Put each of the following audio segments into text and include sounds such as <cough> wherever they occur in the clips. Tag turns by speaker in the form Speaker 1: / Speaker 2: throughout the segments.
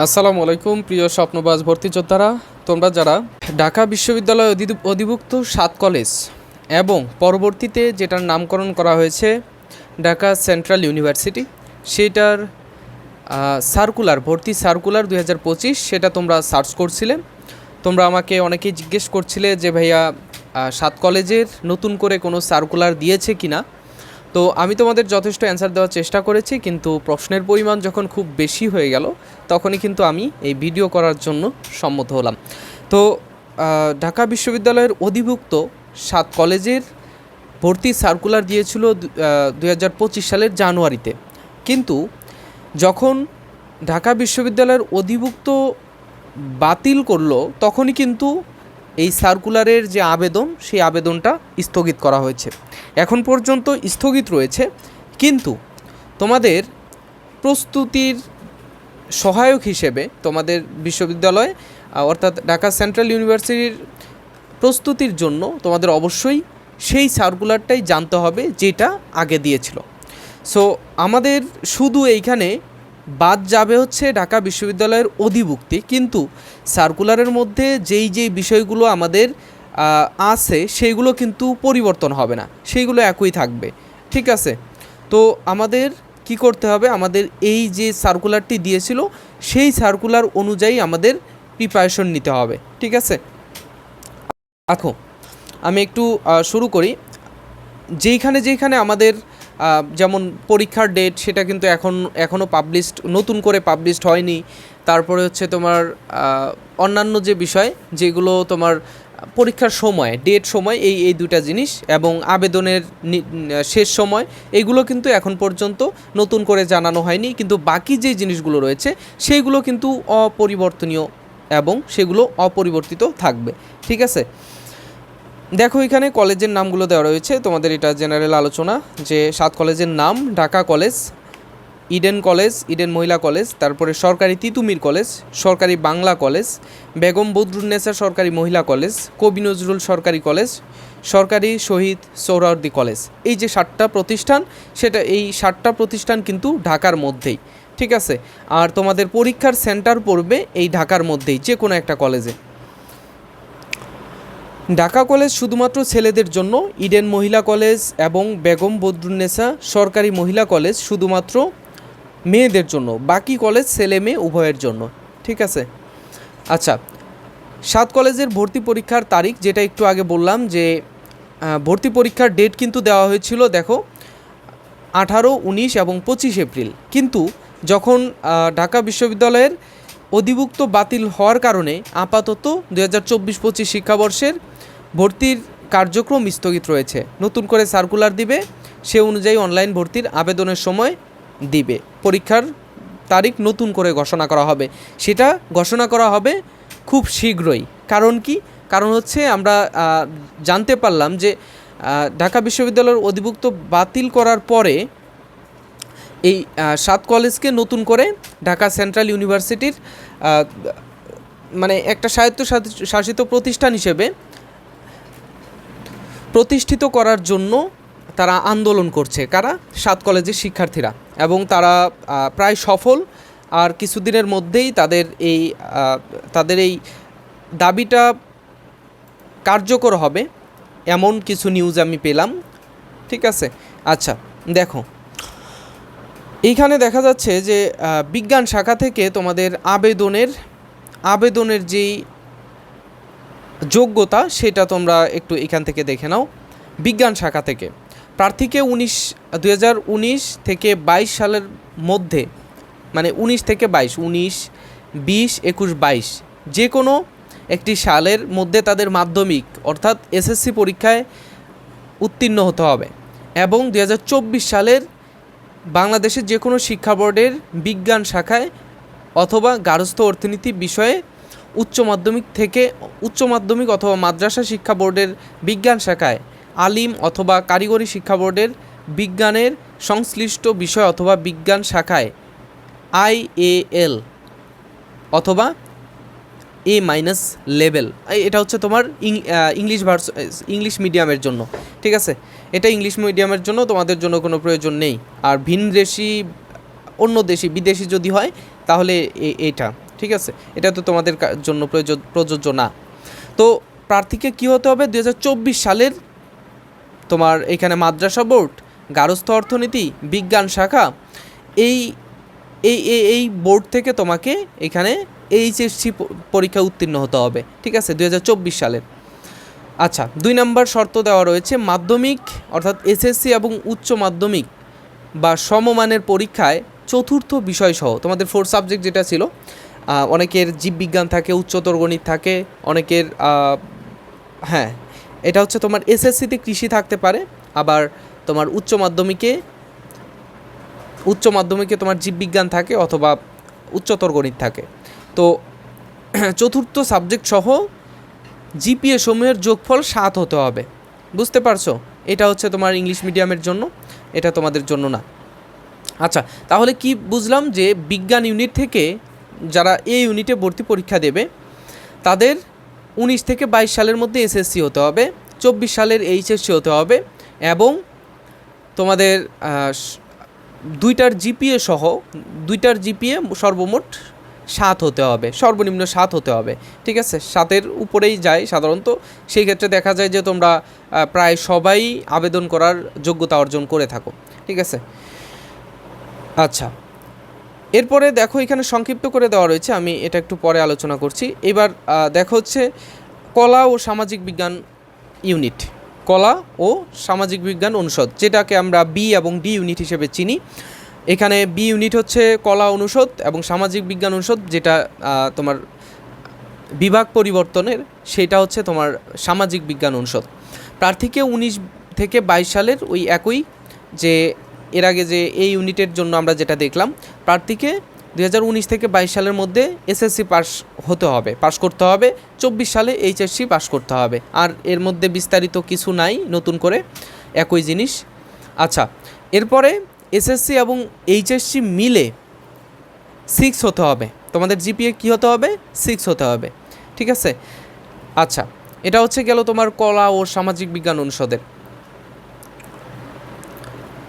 Speaker 1: আসসালামু আলাইকুম, প্রিয় স্বপ্নবাজ ভর্তি যোদ্ধারা। তোমরা যারা ঢাকা বিশ্ববিদ্যালয় অধি- অধিভুক্ত সাত কলেজ এবং পরবর্তীতে যেটার নামকরণ করা হয়েছে ঢাকা সেন্ট্রাল ইউনিভার্সিটি, সেটার সার্কুলার, ভর্তি সার্কুলার দু হাজার পঁচিশ, সেটা তোমরা সার্চ করছিলে। তোমরা আমাকে অনেকেই জিজ্ঞেস করছিলে যে, ভাইয়া সাত কলেজের নতুন করে কোনো সার্কুলার দিয়েছে কি না তো আমি তোমাদের যথেষ্ট অ্যান্সার দেওয়ার চেষ্টা করেছি, কিন্তু প্রশ্নের পরিমাণ যখন খুব বেশি হয়ে গেল, তখনই কিন্তু আমি এই ভিডিও করার জন্য সম্মত হলাম। তো ঢাকা বিশ্ববিদ্যালয়ের অধিভুক্ত সাত কলেজের ভর্তি সার্কুলার দিয়েছিল দুই হাজার পঁচিশ সালের জানুয়ারিতে। কিন্তু যখন ঢাকা বিশ্ববিদ্যালয়ের অধিভুক্ত বাতিল করল, তখনই কিন্তু এই সার্কুলারের যে আবেদন, সেই আবেদনটা স্থগিত করা হয়েছে। এখন পর্যন্ত স্থগিত রয়েছে, কিন্তু তোমাদের প্রস্তুতির সহায়ক হিসেবে তোমাদের বিশ্ববিদ্যালয়, অর্থাৎ ঢাকা সেন্ট্রাল ইউনিভার্সিটির প্রস্তুতির জন্য তোমাদের অবশ্যই সেই সার্কুলারটাই জানতে হবে, যেটা আগে দিয়েছিল। সো আমাদের শুধু এইখানে বাদ যাবে হচ্ছে ঢাকা বিশ্ববিদ্যালয়ের অধিভুক্তি। কিন্তু সার্কুলারের মধ্যে যেই যেই বিষয়গুলো আমাদের আছে সেইগুলো কিন্তু পরিবর্তন হবে না। সেইগুলো একই থাকবে। ঠিক আছে? তো আমাদের কি করতে হবে? আমাদের এই যে সার্কুলারটি দিয়েছিল, সেই সার্কুলার অনুযায়ী আমাদের প্রিপারেশন নিতে হবে। ঠিক আছে? দেখো, আমি একটু শুরু করি। যেইখানে যেইখানে আমাদের যেমন পরীক্ষার ডেট সেটা কিন্তু এখন এখনও পাবলিশড নতুন করে পাবলিশড হয়নি। তারপরে হচ্ছে তোমার অন্যান্য যে বিষয়, যেগুলো তোমার পরীক্ষার সময় ডেট সময়, এই এই দুটা জিনিস এবং আবেদনের শেষ সময়, এগুলো কিন্তু এখন পর্যন্ত নতুন করে জানানো হয়নি। কিন্তু বাকি যে জিনিসগুলো রয়েছে সেইগুলো কিন্তু অপরিবর্তনীয় এবং সেগুলো অপরিবর্তিত থাকবে। ঠিক আছে? দেখো, এখানে কলেজের নামগুলো দেওয়া রয়েছে। তোমাদের এটা জেনারেল আলোচনা যে সাত কলেজের নাম, Dhaka college, Eden college, Eden মহিলা কলেজ, তারপরে সরকারি তিতুমির কলেজ, সরকারি বাংলা কলেজ, বেগম বদরুন্নেসা সরকারি মহিলা কলেজ, কবি নজরুল সরকারি কলেজ, সরকারি শহীদ সৌরার্দি কলেজ। এই যে সাতটা প্রতিষ্ঠান, সেটা এই সাতটা প্রতিষ্ঠান কিন্তু ঢাকার মধ্যেই, ঠিক আছে? আর তোমাদের পরীক্ষার সেন্টার পড়বে এই ঢাকার মধ্যেই যে কোনো একটা কলেজে। ঢাকা কলেজ শুধুমাত্র ছেলেদের জন্য, ইডেন মহিলা কলেজ এবং বেগম বদরুন্নেসা সরকারি মহিলা কলেজ শুধুমাত্র মেয়েদের জন্য, বাকি কলেজ ছেলে মেয়ে উভয়ের জন্য। ঠিক আছে? আচ্ছা সাত কলেজের ভর্তি পরীক্ষার তারিখ, যেটা একটু আগে বললাম যে ভর্তি পরীক্ষার ডেট কিন্তু দেওয়া হয়েছিল, দেখো, আঠারো, উনিশ এবং পঁচিশ এপ্রিল। কিন্তু যখন ঢাকা বিশ্ববিদ্যালয়ের অধিভুক্ত বাতিল হওয়ার কারণে আপাতত দু হাজার চব্বিশ পঁচিশ শিক্ষাবর্ষের ভর্তির কার্যক্রম স্থগিত রয়েছে। নতুন করে সার্কুলার দিবে, সে অনুযায়ী অনলাইন ভর্তির আবেদনের সময় দিবে। পরীক্ষার তারিখ নতুন করে ঘোষণা করা হবে। সেটা ঘোষণা করা হবে খুব শীঘ্রই। কারণ কি? কারণ হচ্ছে আমরা জানতে পারলাম যে ঢাকা বিশ্ববিদ্যালয়ের অধিভুক্ত বাতিল করার পরে এই সাত কলেজকে নতুন করে ঢাকা সেন্ট্রাল ইউনিভার্সিটির মানে একটা স্বায়ত্ত শাসিত প্রতিষ্ঠান হিসেবে প্রতিষ্ঠিত করার জন্য তারা আন্দোলন করছে। কারা? সাত কলেজের শিক্ষার্থীরা। এবং তারা প্রায় সফল। আর কিছুদিনের মধ্যেই তাদের এই তাদের এই দাবিটা কার্যকর হবে। এমন কিছু নিউজ আমি পেলাম। ঠিক আছে? আচ্ছা দেখো। এইখানে দেখা যাচ্ছে যে বিজ্ঞান শাখা থেকে তোমাদের আবেদনের আবেদনের যেই যোগ্যতা সেটা তোমরা একটু এখান থেকে দেখে নাও। বিজ্ঞান শাখা থেকে। প্রার্থীকে উনিশ উনিশ থেকে বাইশ সালের মধ্যে মানে উনিশ থেকে বাইশ, উনিশ, বিশ, একুশ, বাইশ যে কোনো একটি সালের মধ্যে তাদের মাধ্যমিক, অর্থাৎ এসএসসি পরীক্ষায় উত্তীর্ণ হতে হবে এবং দু হাজার চব্বিশ সালের বাংলাদেশের যে কোনো শিক্ষা বোর্ডের বিজ্ঞান শাখায় অথবা গার্হস্থ্য অর্থনীতি বিষয়ে উচ্চ মাধ্যমিক থেকে উচ্চ মাধ্যমিক অথবা মাদ্রাসা শিক্ষা বোর্ডের বিজ্ঞান শাখায়, আলিম অথবা কারিগরি শিক্ষা বোর্ডের বিজ্ঞানের সংশ্লিষ্ট বিষয় অথবা বিজ্ঞান শাখায় আইএএল অথবা এ মাইনাস লেভেল। এটা হচ্ছে তোমার ইংলিশ ভার্স, ইংলিশ মিডিয়ামের জন্য, ঠিক আছে? এটা ইংলিশ মিডিয়ামের জন্য তোমাদের জন্য কোনো প্রয়োজন নেই। আর ভিন দেশি অন্য দেশি, বিদেশি যদি হয়, তাহলে এটা। ঠিক আছে? এটা তো তোমাদের জন্য প্রয়োজ- প্রযোজ্য না। তো প্রার্থীকে কী হতে হবে? দুই হাজার চব্বিশ সালের তোমার এখানে মাদ্রাসা বোর্ড, গারস্থ অর্থনীতি, বিজ্ঞান শাখা, এই এই এই বোর্ড থেকে তোমাকে এখানে এইচএসসি পরীক্ষা উত্তীর্ণ হতে হবে। ঠিক আছে? দু হাজার চব্বিশ সালের। আচ্ছা দুই নম্বর শর্ত দেওয়া রয়েছে, মাধ্যমিক অর্থাৎ এসএসসি এবং উচ্চ মাধ্যমিক বা সমমানের পরীক্ষায় চতুর্থ বিষয়সহ, তোমাদের ফোর সাবজেক্ট যেটা ছিল অনেকের জীববিজ্ঞান থাকে, উচ্চতর গণিত থাকে, অনেকের হ্যাঁ এটা হচ্ছে তোমার এসএসসিতে কৃষি থাকতে পারে, আবার তোমার উচ্চ মাধ্যমিকে উচ্চ মাধ্যমিকে তোমার জীববিজ্ঞান থাকে অথবা উচ্চতর গণিত থাকে। তো <clears throat> চতুর্থ সাবজেক্ট সহ জিপিএ সমূহের যোগফল সাত হতে হবে। বুঝতে পারছ? এটা হচ্ছে তোমার ইংলিশ মিডিয়ামের জন্য, এটা তোমাদের জন্য না। আচ্ছা তাহলে কি বুঝলাম যে বিজ্ঞান ইউনিট থেকে যারা এই ইউনিটে ভর্তি পরীক্ষা দেবে, তাদের উনিশ থেকে বাইশ সালের মধ্যে এসএসসি হতে হবে, চব্বিশ সালের এইচএসসি হতে হবে এবং তোমাদের দুইটার জিপিএ সহ, দুইটার জিপিএ সর্বমোট সাত হতে হবে, সর্বনিম্ন সাত হতে হবে, ঠিক আছে? সাতের উপরেই যায় সাধারণত, সেই ক্ষেত্রে দেখা যায় যে তোমরা প্রায় সবাই আবেদন করার যোগ্যতা অর্জন করে থাকো, ঠিক আছে? আচ্ছা এরপরে দেখো এখানে সংক্ষিপ্ত করে দেওয়া রয়েছে, আমি এটা একটু পরে আলোচনা করছি। এবার দেখো হচ্ছে কলা ও সামাজিক বিজ্ঞান ইউনিট। কলা ও সামাজিক বিজ্ঞান অনুষদ, যেটাকে আমরা বি এবং ডি ইউনিট হিসেবে চিনি। এখানে বি ইউনিট হচ্ছে কলা অনুষদ এবং সামাজিক বিজ্ঞান অনুষদ, যেটা তোমার বিভাগ পরিবর্তনের, সেটা হচ্ছে তোমার সামাজিক বিজ্ঞান অনুষদ। প্রার্থীকে উনিশ থেকে বাইশ সালের ওই একই যে এর আগে যে এই ইউনিটের জন্য আমরা যেটা দেখলাম, প্রার্থীকে দু হাজার উনিশ থেকে বাইশ সালের মধ্যে এসএসসি পাস হতে হবে, পাস করতে হবে। চব্বিশ সালে এইচএসসি পাস করতে হবে। আর এর মধ্যে বিস্তারিত কিছু নাই, নতুন করে একই জিনিস। আচ্ছা এরপরে এসএসসি এবং এইচএসসি মিলে সিক্স হতে হবে। তোমাদের জিপিএ কী হতে হবে? সিক্স হতে হবে। ঠিক আছে? আচ্ছা এটা হচ্ছে গেল তোমার কলা ও সামাজিক বিজ্ঞান অনুষদের।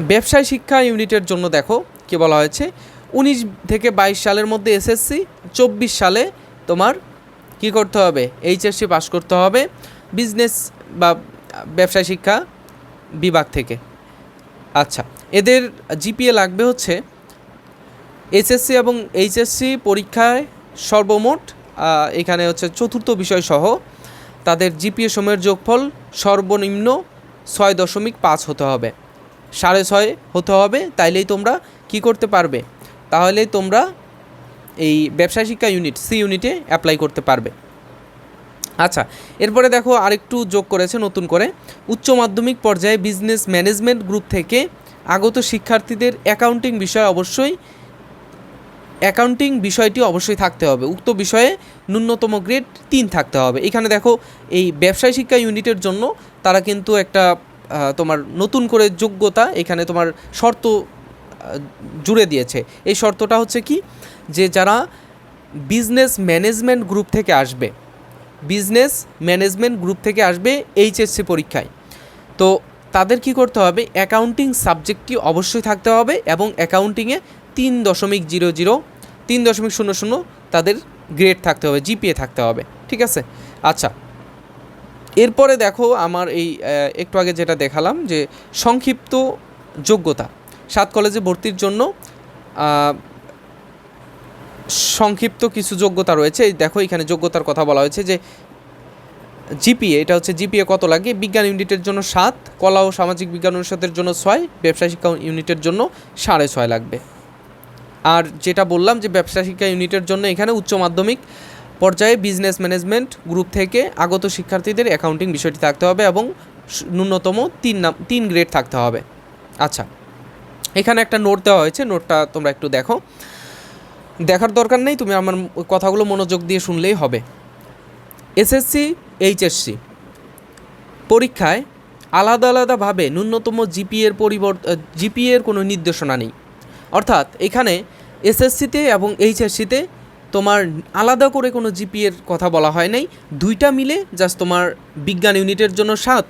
Speaker 1: ব্যবসায় শিক্ষা ইউনিটের জন্য দেখো, কি বলা হয়েছে? উনিশ থেকে বাইশ সালের মধ্যে এসএসসি চব্বিশ সালে তোমার কি করতে হবে? এইচএসসি পাস করতে হবে বিজনেস বা ব্যবসায় শিক্ষা বিভাগ থেকে। আচ্ছা এদের জিপিএ লাগবে হচ্ছে এসএসসি এবং এইচএসসি পরীক্ষায় সর্বমোট এখানে হচ্ছে চতুর্থ বিষয় সহ তাদের জিপিএ সময়ের যোগফল সর্বনিম্ন ছয় দশমিক পাঁচ হতে হবে। সাড়ে ছয় হতে হবে, তাইলেই তোমরা কি করতে পারবে? তাহলে তোমরা এই ব্যবসায় শিক্ষা ইউনিট সি ইউনিটে অ্যাপ্লাই করতে পারবে। আচ্ছা এরপরে দেখো আরেকটু যোগ করেছে নতুন করে। উচ্চ মাধ্যমিক পর্যায়ে বিজনেস ম্যানেজমেন্ট গ্রুপ থেকে আগত শিক্ষার্থীদের অ্যাকাউন্টিং বিষয় অবশ্যই অ্যাকাউন্টিং বিষয়টি অবশ্যই থাকতে হবে। উক্ত বিষয়ে ন্যূনতম গ্রেড তিন থাকতে হবে। এখানে দেখো এই ব্যবসায় শিক্ষা ইউনিটের জন্য তারা কিন্তু একটা তোমার নতুন করে যোগ্যতা এখানে তোমার শর্ত জুড়ে দিয়েছে। এই শর্তটা হচ্ছে কি? যে যারা বিজনেস ম্যানেজমেন্ট গ্রুপ থেকে আসবে বিজনেস ম্যানেজমেন্ট গ্রুপ থেকে আসবে এইচএসসি পরীক্ষায়, তো তাদের কি করতে হবে? অ্যাকাউন্টিং সাবজেক্টটি অবশ্যই থাকতে হবে এবং অ্যাকাউন্টিংয়ে তিন দশমিক জিরো জিরো, তিন দশমিক শূন্য শূন্য তাদের গ্রেড থাকতে হবে জিপিএ থাকতে হবে, ঠিক আছে? আচ্ছা এরপরে দেখো আমার এই একটু আগে যেটা দেখালাম যে সংক্ষিপ্ত যোগ্যতা, সাত কলেজে ভর্তির জন্য সংক্ষিপ্ত কিছু যোগ্যতা রয়েছে। দেখো এখানে যোগ্যতার কথা বলা হয়েছে যে জিপিএ, এটা হচ্ছে জিপিএ কত লাগে? বিজ্ঞান ইউনিটের জন্য সাত, কলা ও সামাজিক বিজ্ঞান অনুষদের জন্য ছয়, ব্যবসা শিক্ষা ইউনিটের জন্য সাড়ে ছয় লাগবে। আর যেটা বললাম যে ব্যবসা শিক্ষা ইউনিটের জন্য এখানে উচ্চ মাধ্যমিক পর্যায়ে বিজনেস ম্যানেজমেন্ট গ্রুপ থেকে আগত শিক্ষার্থীদের অ্যাকাউন্টিং বিষয়টি থাকতে হবে এবং ন্যূনতম তিন নাম, তিন গ্রেড থাকতে হবে। আচ্ছা এখানে একটা নোট দেওয়া হয়েছে, নোটটা তোমরা একটু দেখো। দেখার দরকার নেই, তুমি আমার কথাগুলো মনোযোগ দিয়ে শুনলেই হবে। এসএসসি, এইচএসসি পরীক্ষায় আলাদা আলাদাভাবে ন্যূনতম জিপিএর পরিবর্তন জিপিএর কোনো নির্দেশনা নেই। অর্থাৎ এখানে এসএসসিতে এবং এইচএসসিতে তোমার আলাদা করে কোনো জিপিএর কথা বলা হয় নাই। দুইটা মিলে জাস্ট তোমার বিজ্ঞান ইউনিটের জন্য সাত,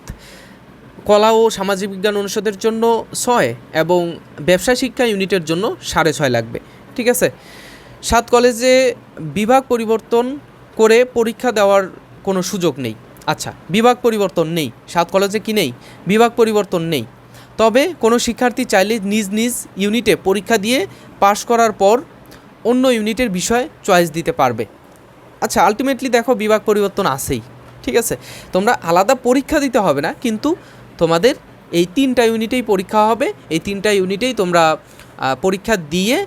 Speaker 1: কলা ও সামাজিক বিজ্ঞান অনুষদের জন্য ছয় এবং ব্যবসা শিক্ষা ইউনিটের জন্য সাড়ে ছয় লাগবে, ঠিক আছে? সাত কলেজে বিভাগ পরিবর্তন করে পরীক্ষা দেওয়ার কোনো সুযোগ নেই। আচ্ছা বিভাগ পরিবর্তন নেই। সাত কলেজে কি নেই? বিভাগ পরিবর্তন নেই। তবে কোনো শিক্ষার্থী চাইলে নিজ নিজ ইউনিটে পরীক্ষা দিয়ে পাশ করার পর অন্য ইউনিটের বিষয়ে চয়েস দিতে পারবে। আচ্ছা আলটিমেটলি দেখো বিভাগ পরিবর্তন আসেই ঠিক আছে? তোমরা আলাদা পরীক্ষা দিতে হবে না, কিন্তু তোমাদের এই তিনটা ইউনিটেই পরীক্ষা হবে, এই তিনটা ইউনিটেই তোমরা পরীক্ষা দিয়ে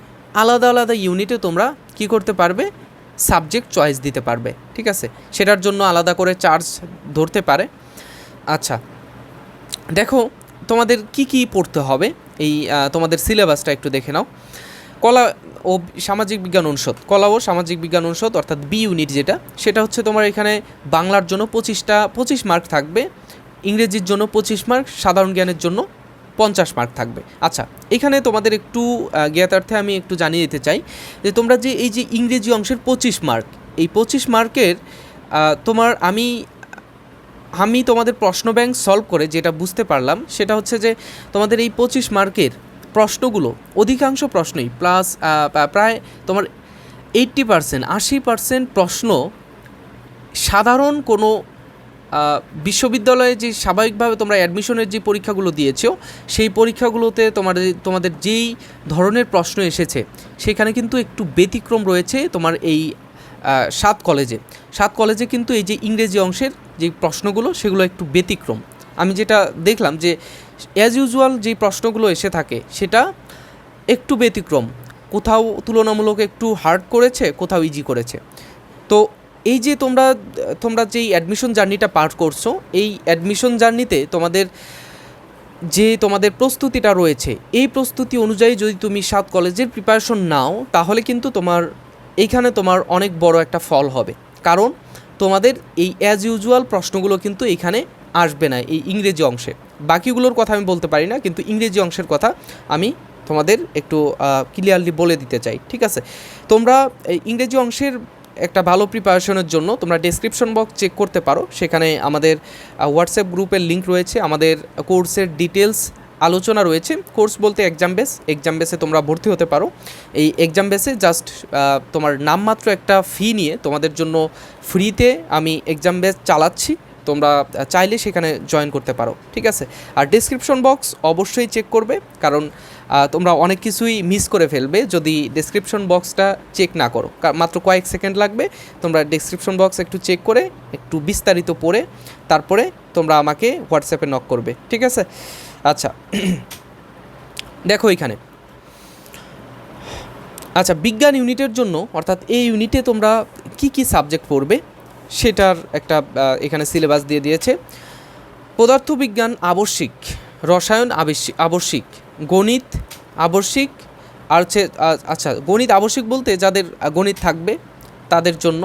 Speaker 1: আলাদা আলাদা ইউনিটে তোমরা কি করতে পারবে? সাবজেক্ট চয়েস দিতে পারবে, ঠিক আছে? সেটার জন্য আলাদা করে চার্জ ধরতে পারে। আচ্ছা দেখো তোমাদের কি কি পড়তে হবে? এই তোমাদের সিলেবাসটা একটু দেখে নাও। কলা ও সামাজিক বিজ্ঞান অনুষদ, কলা ও সামাজিক বিজ্ঞান অনুষদ, অর্থাৎ বি ইউনিট যেটা, সেটা হচ্ছে তোমার এখানে বাংলার জন্য পঁচিশটা, পঁচিশ মার্ক থাকবে, ইংরেজির জন্য পঁচিশ মার্ক সাধারণ জ্ঞানের জন্য পঞ্চাশ মার্ক থাকবে। আচ্ছা এখানে তোমাদের একটু জ্ঞাতার্থে আমি একটু জানিয়ে দিতে চাই যে তোমরা যে এই যে ইংরেজি অংশের পঁচিশ মার্ক এই পঁচিশ মার্কের তোমার আমি আমি তোমাদের প্রশ্ন ব্যাংক সলভ করে যেটা বুঝতে পারলাম, সেটা হচ্ছে যে তোমাদের এই পঁচিশ মার্কের প্রশ্নগুলো, অধিকাংশ প্রশ্নই প্লাস প্রায় তোমার এইট্টি পার্সেন্ট আশি পার্সেন্ট প্রশ্ন সাধারণ কোনো বিশ্ববিদ্যালয়ে যে স্বাভাবিকভাবে তোমরা অ্যাডমিশনের যে পরীক্ষাগুলো দিয়েছ, সেই পরীক্ষাগুলোতে তোমার, তোমাদের যেই ধরনের প্রশ্ন এসেছে, সেখানে কিন্তু একটু ব্যতিক্রম রয়েছে তোমার এই সাত কলেজে সাত কলেজে কিন্তু এই যে ইংরেজি অংশের যে প্রশ্নগুলো, সেগুলো একটু ব্যতিক্রম। আমি যেটা দেখলাম যে অ্যাজ ইউজুয়াল যে প্রশ্নগুলো এসে থাকে, সেটা একটু ব্যতিক্রম। কোথাও তুলনামূলক একটু হার্ড করেছে, কোথাও ইজি করেছে। তো এই যে তোমরা তোমরা যেই অ্যাডমিশন জার্নিটা পার করছ, এই অ্যাডমিশন জার্নিতে তোমাদের যে তোমাদের প্রস্তুতিটা রয়েছে, এই প্রস্তুতি অনুযায়ী যদি তুমি সাত কলেজের প্রিপারেশন নাও, তাহলে কিন্তু তোমার, এইখানে তোমার অনেক বড় একটা ফল হবে। কারণ তোমাদের এই অ্যাজ ইউজুয়াল প্রশ্নগুলো কিন্তু এখানে আসবে না এই ইংরেজি অংশে। বাকিগুলোর কথা আমি বলতে পারি না, কিন্তু ইংরেজি অংশের কথা আমি তোমাদের একটু ক্লিয়ারলি বলে দিতে চাই, ঠিক আছে? তোমরা এই ইংরেজি অংশের একটা ভালো প্রিপারেশনের জন্য তোমরা ডেসক্রিপশন বক্স চেক করতে পারো। সেখানে আমাদের হোয়াটসঅ্যাপ গ্রুপের লিঙ্ক রয়েছে, আমাদের কোর্সের ডিটেলস আলোচনা রয়েছে। কোর্স বলতে এক্সাম বেস এক্সাম বেসে তোমরা ভর্তি হতে পারো। এই এক্সাম বেসে জাস্ট তোমার নামমাত্র একটা ফি নিয়ে তোমাদের জন্য ফ্রিতে আমি এক্সাম বেস চালাচ্ছি। তোমরা চাইলে সেখানে জয়েন করতে পারো, ঠিক আছে? আর ডিসক্রিপশন বক্স অবশ্যই চেক করবে, কারণ তোমরা অনেক কিছুই মিস করে ফেলবে যদি ডিসক্রিপশন বক্সটা চেক না করো। মাত্র কয়েক সেকেন্ড লাগবে, তোমরা ডিসক্রিপশন বক্স একটু চেক করে, একটু বিস্তারিত পড়ে, তারপরে তোমরা আমাকে হোয়াটসঅ্যাপে নক করবে, ঠিক আছে? আচ্ছা <clears throat> দেখো এখানে। আচ্ছা বিজ্ঞান ইউনিটের জন্য, অর্থাৎ এই ইউনিটে তোমরা কি কি সাবজেক্ট পড়বে? সেটার একটা এখানে সিলেবাস দিয়ে দিয়েছে। পদার্থবিজ্ঞান আবশ্যিক, রসায়ন আবশ্যিক আবশ্যিক, গণিত আবশ্যিক, আর হচ্ছে আচ্ছা গণিত আবশ্যিক বলতে যাদের গণিত থাকবে তাদের জন্য,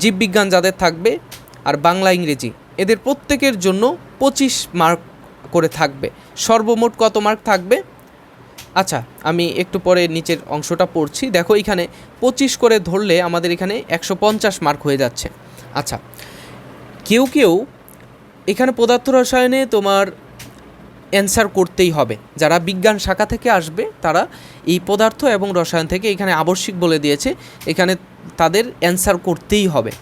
Speaker 1: জীববিজ্ঞান যাদের থাকবে, আর বাংলা, ইংরেজি, এদের প্রত্যেকের জন্য পঁচিশ মার্ক করে থাকবে। সর্বমোট কত মার্ক থাকবে? আচ্ছা আমি একটু পরে নিচের অংশটা পড়ছি। দেখো এখানে পঁচিশ করে ধরলে আমাদের এখানে একশো পঞ্চাশ মার্ক হয়ে যাচ্ছে। আচ্ছা কেউ কেউ এখানে পদার্থ রসায়নে তোমার অ্যান্সার করতেই হবে। যারা বিজ্ঞান শাখা থেকে আসবে, তারা এই পদার্থ এবং রসায়ন থেকে এখানে আবশ্যিক বলে দিয়েছে, এখানে তাদের অ্যান্সার করতেই হবে।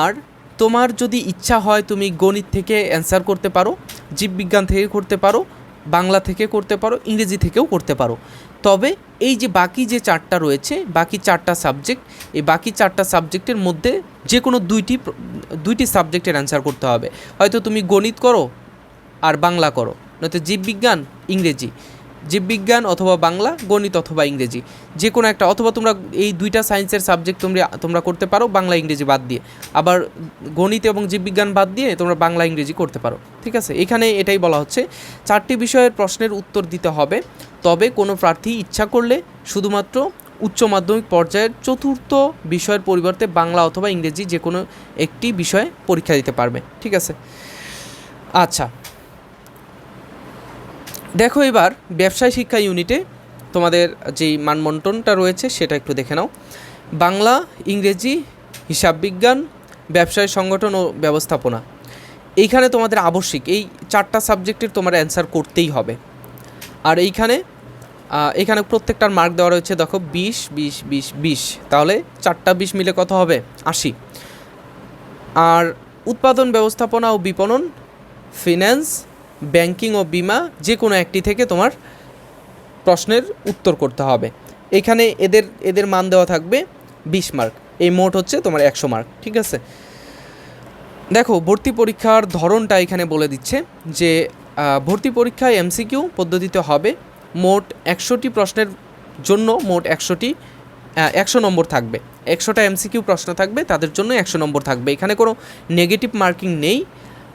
Speaker 1: আর তোমার যদি ইচ্ছা হয় তুমি গণিত থেকে অ্যান্সার করতে পারো, জীববিজ্ঞান থেকে করতে পারো বাংলা থেকে করতে পারো, ইংরেজি থেকেও করতে পারো। তবে এই যে বাকি যে চারটা রয়েছে, বাকি চারটা সাবজেক্ট এই বাকি চারটা সাবজেক্টের মধ্যে যে কোনো দুইটি দুইটি সাবজেক্টের অ্যান্সার করতে হবে। হয়তো তুমি গণিত করো আর বাংলা করো, নয়তো জীববিজ্ঞান, ইংরেজি। জীববিজ্ঞান অথবা বাংলা, গণিত অথবা ইংরেজি। যে কোনো একটা, অথবা তোমরা এই দুইটা সায়েন্সের সাবজেক্ট তোমরা তোমরা করতে পারো, বাংলা, ইংরেজি বাদ দিয়ে। আবার গণিত এবং জীববিজ্ঞান বাদ দিয়ে তোমরা বাংলা, ইংরেজি করতে পারো। ঠিক আছে? এখানে এটাই বলা হচ্ছে। চারটি বিষয়ের প্রশ্নের উত্তর দিতে হবে। তবে কোনো প্রার্থী ইচ্ছা করলে শুধুমাত্র উচ্চ মাধ্যমিক পর্যায়ের চতুর্থ বিষয়ের পরিবর্তে বাংলা অথবা ইংরেজি যে কোনো একটি বিষয়ে পরীক্ষা দিতে পারবে। ঠিক আছে? আচ্ছা। দেখো এবার ব্যবসায় শিক্ষা ইউনিটে তোমাদের যেই মানমন্টনটা রয়েছে সেটা একটু দেখে নাও। বাংলা, ইংরেজি, হিসাব বিজ্ঞান, ব্যবসায় সংগঠন ও ব্যবস্থাপনা। এইখানে তোমাদের আবশ্যিক, এই চারটা সাবজেক্টের তোমার অ্যান্সার করতেই হবে। আর এইখানে এখানে প্রত্যেকটার মার্ক দেওয়া রয়েছে, দেখো, বিশ বিশ বিশ বিশ। তাহলে চারটা বিশ মিলে কত হবে? আশি। আর উৎপাদন, ব্যবস্থাপনা ও বিপণন, ফিন্যান্স ব্যাংকিং ও বিমা যে কোনো একটি থেকে তোমার প্রশ্নের উত্তর করতে হবে। এখানে এদের এদের মান দেওয়া থাকবে বিশ মার্ক। এই মোট হচ্ছে তোমার একশো মার্ক, ঠিক আছে? দেখো, ভর্তি পরীক্ষার ধরনটা এখানে বলে দিচ্ছে যে ভর্তি পরীক্ষায় এমসিকিউ পদ্ধতিতে হবে। মোট একশোটি প্রশ্নের জন্য মোট একশোটি একশো নম্বর থাকবে। একশোটা এমসিকিউ প্রশ্ন থাকবে, তাদের জন্য একশো নম্বর থাকবে। এখানে কোনো নেগেটিভ মার্কিং নেই।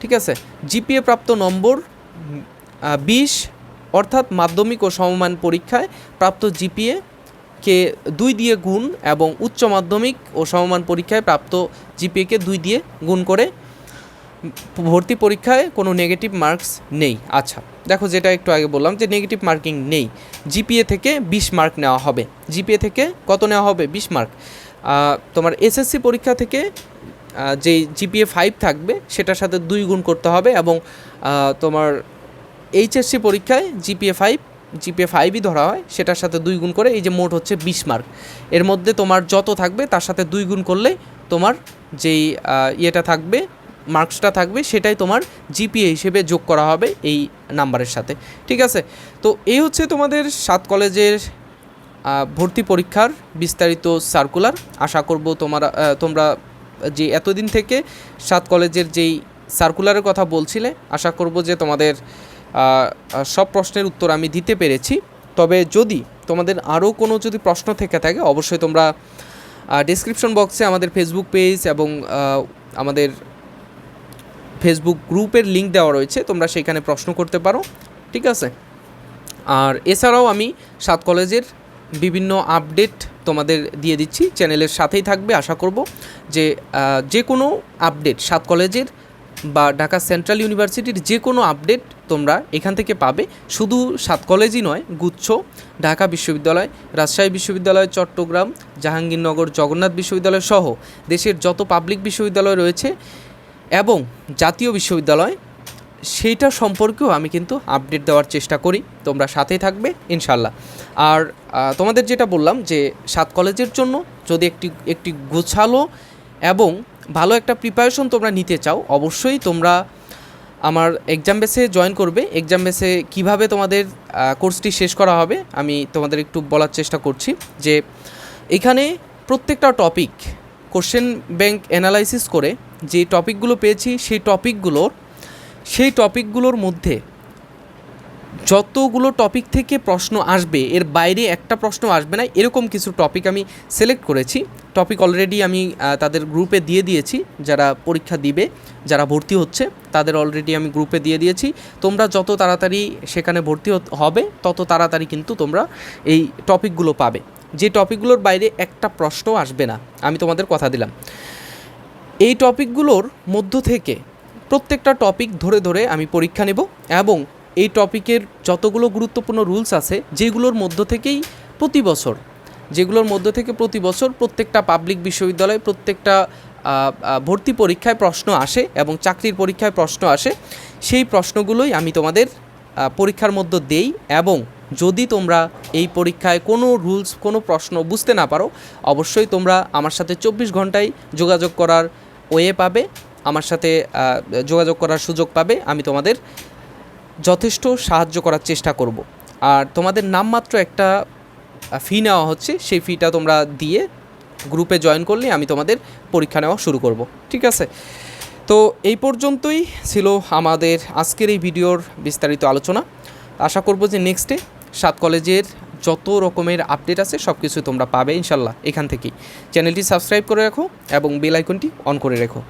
Speaker 1: ঠিক আছে? জিপিএ প্রাপ্ত নম্বর বিশ, অর্থাৎ মাধ্যমিক ও সমমান পরীক্ষায় প্রাপ্ত জিপিএ কে দুই দিয়ে গুণ এবং উচ্চ মাধ্যমিক ও সমমান পরীক্ষায় প্রাপ্ত জিপিএকে দুই দিয়ে গুণ করে ভর্তি পরীক্ষায় কোনো নেগেটিভ মার্কস নেই। আচ্ছা দেখো যেটা একটু আগে বললাম যে নেগেটিভ মার্কিং নেই। জিপিএ থেকে বিশ মার্ক নেওয়া হবে। জিপিএ থেকে কত নেওয়া হবে? বিশ মার্ক তোমার এসএসসি পরীক্ষা থেকে যে জিপিএ ফাইভ থাকবে, সেটার সাথে দুই গুণ করতে হবে এবং তোমার এইচএসসি পরীক্ষায় জিপিএ ফাইভ জিপিএ ফাইভই ধরা হয়, সেটার সাথে দুই গুণ করে, এই যে মোট হচ্ছে বিশ মার্ক এর মধ্যে তোমার যত থাকবে, তার সাথে দুই গুণ করলে তোমার যেই ইয়েটা থাকবে মার্কসটা থাকবে, সেটাই তোমার জিপিএ হিসেবে যোগ করা হবে এই নাম্বারের সাথে। ঠিক আছে? তো এই হচ্ছে তোমাদের সাত কলেজের ভর্তি পরীক্ষার বিস্তারিত সার্কুলার আশা করব তোমার তোমরা যে এতদিন থেকে সাত কলেজের যেই সার্কুলারের কথা বলছিলে, আশা করব যে তোমাদের সব প্রশ্নের উত্তর আমি দিতে পেরেছি। তবে যদি তোমাদের আরও কোনো যদি প্রশ্ন থেকে থাকে, অবশ্যই তোমরা ডিসক্রিপশন বক্সে আমাদের ফেসবুক পেজ এবং আমাদের ফেসবুক গ্রুপের লিঙ্ক দেওয়া রয়েছে, তোমরা সেখানে প্রশ্ন করতে পারো। ঠিক আছে? আর এছাড়াও আমি সাত কলেজের বিভিন্ন আপডেট তোমাদের দিয়ে দিচ্ছি। চ্যানেলের সাথেই থাকবে, আশা করব যে যে কোনো আপডেট সাত কলেজের বা ঢাকা সেন্ট্রাল ইউনিভার্সিটির যে কোনো আপডেট তোমরা এখান থেকে পাবে। শুধু সাত কলেজই নয়, গুচ্ছ, ঢাকা বিশ্ববিদ্যালয়, রাজশাহী বিশ্ববিদ্যালয়, চট্টগ্রাম, জাহাঙ্গীরনগর, জগন্নাথ বিশ্ববিদ্যালয় সহ দেশের যত পাবলিক বিশ্ববিদ্যালয় রয়েছে এবং জাতীয় বিশ্ববিদ্যালয় সেইটা সম্পর্কেও আমি কিন্তু আপডেট দেওয়ার চেষ্টা করি। তোমরা সাথেই থাকবে ইনশাল্লাহ আর তোমাদের যেটা বললাম যে সাত কলেজের জন্য যদি একটি একটি গোছালো এবং ভালো একটা প্রিপারেশন তোমরা নিতে চাও, অবশ্যই তোমরা আমার এক্সাম বেসে জয়েন করবে। এক্সাম বেসে কীভাবে তোমাদের কোর্সটি শেষ করা হবে আমি তোমাদের একটু বলার চেষ্টা করছি যে এখানে প্রত্যেকটা টপিক কোশ্চেন ব্যাংক অ্যানালাইসিস করে যে টপিকগুলো পেয়েছি, সেই টপিকগুলোর সেই টপিকগুলোর মধ্যে যতগুলো টপিক থেকে প্রশ্ন আসবে, এর বাইরে একটা প্রশ্ন আসবে না। এরকম কিছু টপিক আমি সিলেক্ট করেছি। টপিক অলরেডি আমি তাদের গ্রুপে দিয়ে দিয়েছি। যারা পরীক্ষা দিবে, যারা ভর্তি হচ্ছে, তাদের অলরেডি আমি গ্রুপে দিয়ে দিয়েছি। তোমরা যত তাড়াতাড়ি সেখানে ভর্তি হবে, তত তাড়াতাড়ি কিন্তু তোমরা এই টপিকগুলো পাবে। যে টপিকগুলোর বাইরে একটা প্রশ্ন আসবে না, আমি তোমাদের কথা দিলাম। এই টপিকগুলোর মধ্য থেকে প্রত্যেকটা টপিক ধরে ধরে আমি পরীক্ষা নেব এবং এই টপিকের যতগুলো গুরুত্বপূর্ণ রুলস আছে, যেগুলোর মধ্য থেকেই প্রতি বছর, যেগুলোর মধ্য থেকে প্রতি বছর প্রত্যেকটা পাবলিক বিশ্ববিদ্যালয়ে প্রত্যেকটা ভর্তি পরীক্ষায় প্রশ্ন আসে এবং চাকরির পরীক্ষায় প্রশ্ন আসে, সেই প্রশ্নগুলোই আমি তোমাদের পরীক্ষার মধ্যে দেই এবং যদি তোমরা এই পরীক্ষায় কোনো রুলস কোনো প্রশ্ন বুঝতে না পারো, অবশ্যই তোমরা আমার সাথে চব্বিশ ঘন্টায় যোগাযোগ করার ওয়ে পাবে। আমার সাথে যোগাযোগ করার সুযোগ পাবে, আমি তোমাদের যথেষ্ট সাহায্য করার চেষ্টা করব। আর তোমাদের নামমাত্র একটা ফি নেওয়া হচ্ছে, সেই ফিটা তোমরা দিয়ে গ্রুপে জয়েন করলে আমি তোমাদের পরীক্ষা নেওয়া শুরু করব। ঠিক আছে? তো এই পর্যন্তই ছিল আমাদের আজকের এই ভিডিওর বিস্তারিত আলোচনা। আশা করব যে নেক্সটে সাত কলেজের যত রকমের আপডেট আছে সব কিছু তোমরা পাবে ইনশাল্লাহ এখান থেকেই। চ্যানেলটি সাবস্ক্রাইব করে রাখো এবং বেল আইকনটি অন করে রেখো।